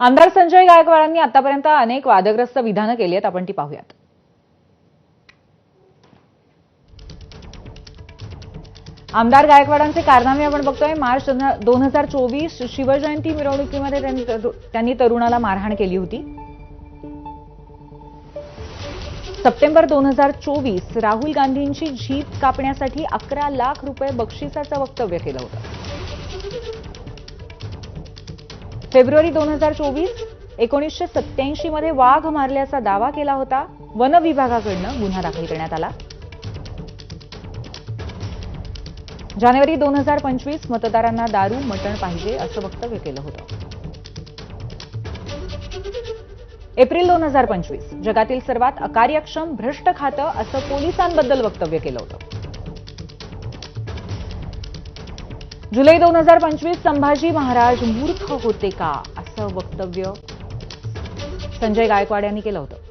आमदार संजय गायकवाडांनी आतापर्यंत अनेक वादग्रस्त विधानं केली आहेत. आपण ती पाहूयात. आमदार गायकवाडांचे कारनामे आपण बघतोय. मार्च दोन हजार चोवीस शिवजयंती मिरवणुकीमध्ये त्यांनी तरुणाला मारहाण केली होती. सप्टेंबर दोन हजार चोवीस राहुल गांधींची झीप कापण्यासाठी अकरा लाख रुपये बक्षिसाचं वक्तव्य केलं होतं. फेब्रुवारी दोन हजार चोवीस एकोणीसशे सत्याऐंशी मध्ये वाघ मारल्याचा दावा केला होता. वन विभागाकडनं गुन्हा दाखल करण्यात आला. जानेवारी दोन हजार पंचवीस मतदारांना दारू मटण पाहिजे असं वक्तव्य केलं होतं. एप्रिल दोन हजार पंचवीस जगातील सर्वात अकार्यक्षम भ्रष्ट खातं असं पोलिसांबद्दल वक्तव्य केलं होतं. जुलै दोन हजार पंचवीस संभाजी महाराज मूर्ख होते का? असं वक्तव्य संजय गायकवाड यांनी केलं होतं.